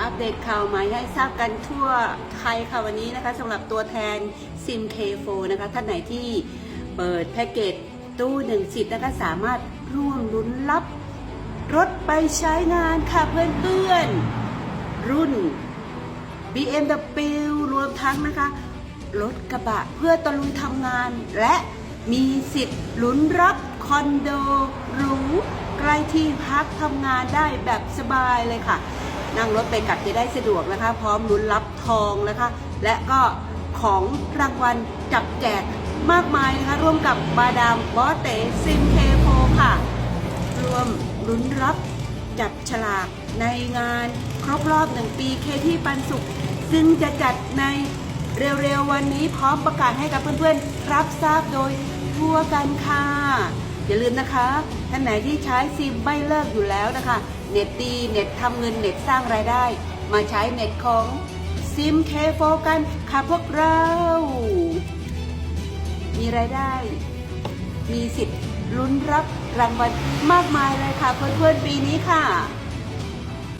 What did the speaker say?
อัปเดตข่าวใหม่ให้ทราบกันทั่วไทยค่ะวันนี้นะคะสำหรับตัวแทนซิม K4 นะคะท่านไหนที่เปิดแพ็กเกจตู้หนึ่งสิทธิ์นะคะสามารถร่วมลุ้นรับรถไปใช้งานค่ะเพื่อนๆ รุ่น BMW รวมทั้งนะคะ รถกระบะเพื่อตะลุยทำงาน และมีสิทธิ์ลุ้นรับคอนโดหรูใกล้ที่พักทำงานได้แบบสบายเลยค่ะ นั่งรถไปกลับจะได้สะดวกนะคะ พร้อมลุ้นรับทองนะคะ และก็ของรางวัลจับแจกมากมายนะคะ ร่วมกับบาดามบอสเตซิมเคโฟค่ะ รวมลุ้นรับจับฉลากในงานครบรอบหนึ่งปีเคที่ปันสุข ซึ่งจะจัดในเร็วๆวันนี้พร้อมประกาศให้กับเพื่อนๆ รับทราบโดยทั่วกันค่ะ อย่าลืมนะคะท่านไหนที่ใช้ซิมไม่เลิกอยู่แล้วนะคะ เน็ตดีเน็ตทำเงินเน็ตสร้างรายได้ มาใช้เน็ตของซิมเคโฟกันค่ะพวกเรา มีรายได้ มีสิทธิ์ลุ้นรับรางวัลมากมายเลยค่ะเพื่อนๆปีนี้ค่ะ